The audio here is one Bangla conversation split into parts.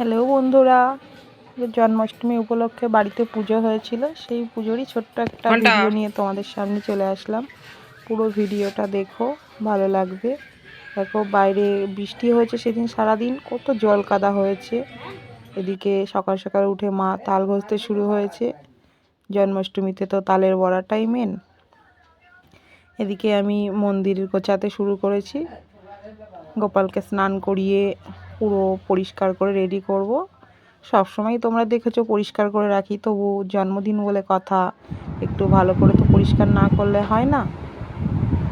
হ্যালো বন্ধুরা জন্মাষ্টমী উপলক্ষে বাড়িতে পুজো হয়েছিল সেই পুজোরই ছোট্ট একটা ভিডিও নিয়ে তোমাদের সামনে চলে আসলাম। পুরো ভিডিওটা দেখো ভালো লাগবে। দেখো বাইরে বৃষ্টি হয়েছে সেদিন সারাদিন কত জল কাদা হয়েছে। এদিকে সকাল সকাল উঠে মা তাল ঘষতে শুরু হয়েছে। জন্মাষ্টমীতে তো তালের বড়াটাই মেন এদিকে আমি মন্দির গোছাতে শুরু করেছি। গোপালকে স্নান করিয়ে পুরো পরিষ্কার করে রেডি করব। সব সময় তোমরা দেখেছ পরিষ্কার করে রাখি, তবু জন্মদিন বলে কথা, একটু ভালো করে তো পরিষ্কার না করলে হয় না।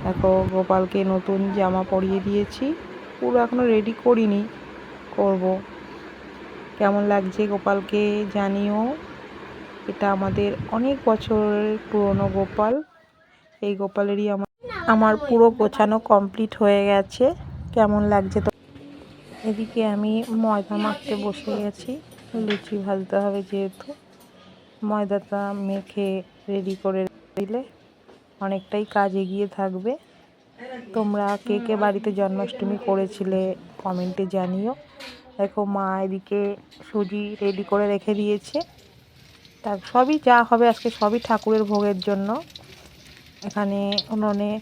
দেখো, গোপালকে নতুন জামা পরিয়ে দিয়েছি, পুরো এখনও রেডি করিনি, করব। কেমন লাগছে গোপালকে জানিও? এটা আমাদের অনেক বছরের পুরনো গোপাল, এই গোপালেরই আমার আমার পুরো গোছানো কমপ্লিট হয়ে গেছে। কেমন লাগছে তো এদিকে আমি ময়দা মাখতে বসে গেছি। লুচি ভাজতে হবে যেহেতু। ময়দাটা মেখে রেডি করে দিলে অনেকটাই কাজ এগিয়ে থাকবে। তোমরা কে কে বাড়িতে জন্মাষ্টমী করেছিলে কমেন্টে জানিও। দেখো মা এদিকে সুজি রেডি করে রেখে দিয়েছে। তা সবই যা হবে আজকে সবই ঠাকুরের ভোগের জন্য। এখানে উনুনে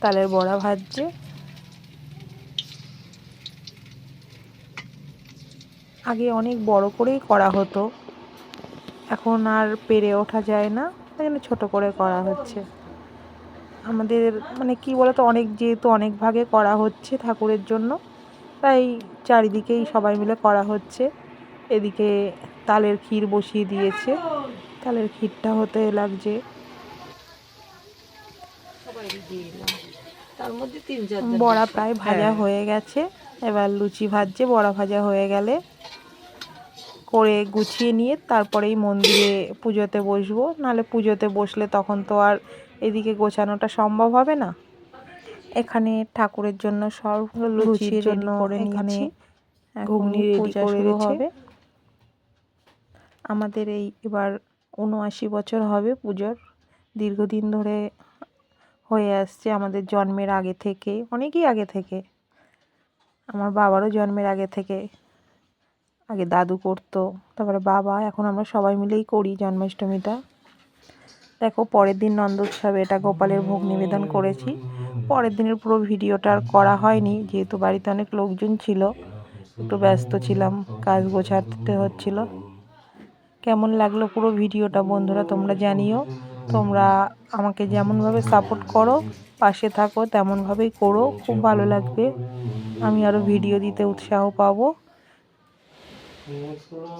তালের বড়া ভাজছে। আগে অনেক বড় করেই করা হতো। এখন আর পেরে ওঠা যায় না তাই জন্য ছোটো করে করা হচ্ছে। আমাদের মানে কি বলতো অনেক যেহেতু অনেক ভাগে করা হচ্ছে ঠাকুরের জন্য তাই চারিদিকেই সবাই মিলে করা হচ্ছে। এদিকে তালের ক্ষীর বসিয়ে দিয়েছে। তালের ক্ষীরটা হতে লাগছে তার মধ্যে বড়া প্রায় ভাজা হ্যাঁ। হয়ে গেছে। এবার লুচি ভাজছে বড়া ভাজা হয়ে গেলে। করে গুছিয়ে নিয়ে তারপরেই মন্দিরে পুজোতে বসবো। নাহলে পুজোতে বসলে তখন তো আর এদিকে গোছানোটা সম্ভব হবে না। এখানে ঠাকুরের জন্য সব লুচির জন্য এখানে ঘুগনি পূজা শুরু হবে। আমাদের এই এবার উনআশি বছর হবে পুজোর। দীর্ঘদিন ধরে হয়ে আসছে আমাদের জন্মের আগে থেকে অনেকই আগে থেকে। আমার বাবারও জন্মের আগে থেকে আগে দাদু করতো, তারপরে বাবা, এখন আমরা সবাই মিলেই করি জন্মাষ্টমীটা। দেখো, পরের দিন নন্দোৎসবে এটা গোপালের ভোগ নিবেদন করেছি। পরের দিনের পুরো ভিডিওটা আর করা হয়নি, যেহেতু বাড়িতে অনেক লোকজন ছিল, একটু ব্যস্ত ছিলাম, কাজ গোছাতে হচ্ছিল। কেমন লাগল পুরো ভিডিওটা বন্ধুরা তোমরা জানিও। তোমরা আমাকে যেমনভাবে সাপোর্ট করো, পাশে থাকো, তেমনভাবেই করো, খুব ভালো লাগবে। আমি আরও ভিডিও দিতে উৎসাহ পাবো। ну, 了